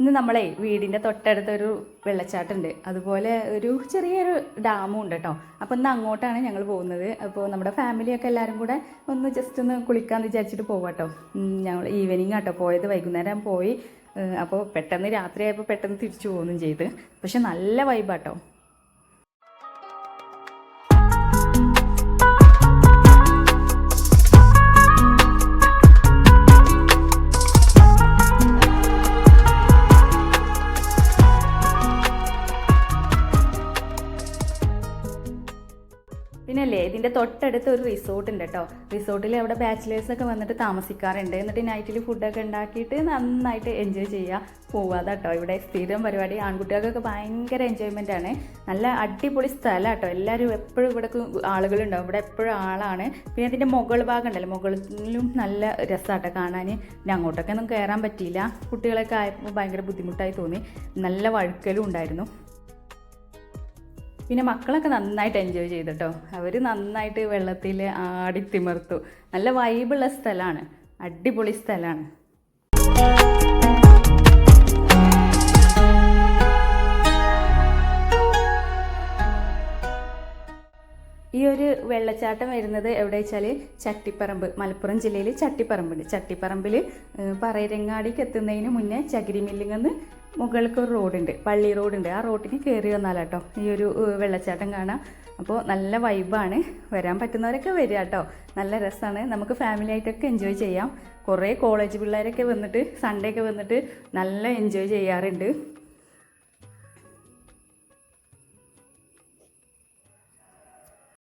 ഇന്ന് നമ്മളെ വീടിന്റെ തൊട്ടടുത്തൊരു വെള്ളച്ചാട്ടമുണ്ട്. അതുപോലെ ഒരു ചെറിയൊരു ഡാമും ഉണ്ട് കേട്ടോ. അപ്പോൾ ഇന്ന് അങ്ങോട്ടാണ് ഞങ്ങൾ പോകുന്നത്. അപ്പോൾ നമ്മുടെ ഫാമിലിയൊക്കെ എല്ലാവരും കൂടെ ഒന്ന് ജസ്റ്റ് ഒന്ന് കുളിക്കാമെന്ന് വിചാരിച്ചിട്ട് പോകാം കേട്ടോ. ഞങ്ങൾ ഈവനിങ് ആട്ടോ പോയത്. വൈകുന്നേരം പോയി. അപ്പോൾ പെട്ടെന്ന് രാത്രിയായപ്പോൾ പെട്ടെന്ന് തിരിച്ചു പോകുകയും ചെയ്ത്. പക്ഷെ നല്ല വൈബാട്ടോ പിന്നെ അല്ലേ ഇതിന്റെ തൊട്ടടുത്ത് ഒരു റിസോർട്ട് ഉണ്ട് കേട്ടോ റിസോർട്ടിൽ അവിടെ ബാച്ചിലേഴ്സൊക്കെ വന്നിട്ട് താമസിക്കാറുണ്ട്. എന്നിട്ട് നൈറ്റിൽ ഫുഡൊക്കെ ഉണ്ടാക്കിയിട്ട് നന്നായിട്ട് എൻജോയ് ചെയ്യുക പോവാതെ കേട്ടോ ഇവിടെ സ്ഥിരം പരിപാടി. ആൺകുട്ടികൾക്കൊക്കെ ഭയങ്കര എൻജോയ്മെന്റ് ആണ്. നല്ല അടിപൊളി സ്ഥലം കേട്ടോ എല്ലാവരും എപ്പോഴും ഇവിടെ ആളുകളുണ്ടാവും. ഇവിടെ എപ്പോഴും ആളാണ്. പിന്നെ ഇതിന്റെ മുകൾ ഭാഗം ഉണ്ടല്ലോ. മുകളിലും നല്ല രസമാട്ടോ കാണാൻ. പിന്നെ അങ്ങോട്ടൊക്കെ ഒന്നും കയറാൻ പറ്റിയില്ല. കുട്ടികളൊക്കെ ആയപ്പോൾ ഭയങ്കര ബുദ്ധിമുട്ടായി തോന്നി. നല്ല വഴുക്കലും ഉണ്ടായിരുന്നു. പിന്നെ മക്കളൊക്കെ നന്നായിട്ട് എൻജോയ് ചെയ്തിട്ടോ. അവർ നന്നായിട്ട് വെള്ളത്തിൽ ആടിത്തിമർത്തു തിമിർത്തു. നല്ല വൈബുള്ള സ്ഥലമാണ് അടിപൊളി സ്ഥലമാണ് ഈ ഒരു വെള്ളച്ചാട്ടം വരുന്നത് എവിടെ വെച്ചാൽ ചട്ടിപ്പറമ്പ് മലപ്പുറം ജില്ലയിൽ ചട്ടിപ്പറമ്പുണ്ട്. ചട്ടിപ്പറമ്പിൽ പറയരങ്ങാടിക്ക് എത്തുന്നതിന് മുന്നേ ചകിരി മില്ലിങ്ങന്ന് മുകൾക്ക് ഒരു റോഡുണ്ട്. പള്ളി റോഡുണ്ട്. ആ റോഡിന് കയറി വന്നാലാട്ടോ ഈ ഒരു വെള്ളച്ചാട്ടം കാണാം. അപ്പോൾ നല്ല വൈബാണ്. വരാൻ പറ്റുന്നവരൊക്കെ വരിക കേട്ടോ നല്ല രസമാണ് നമുക്ക് ഫാമിലി ആയിട്ടൊക്കെ എൻജോയ് ചെയ്യാം. കുറേ കോളേജ് പിള്ളേരൊക്കെ വന്നിട്ട് സൺഡേ ഒക്കെ വന്നിട്ട് നല്ല എൻജോയ് ചെയ്യാറുണ്ട്.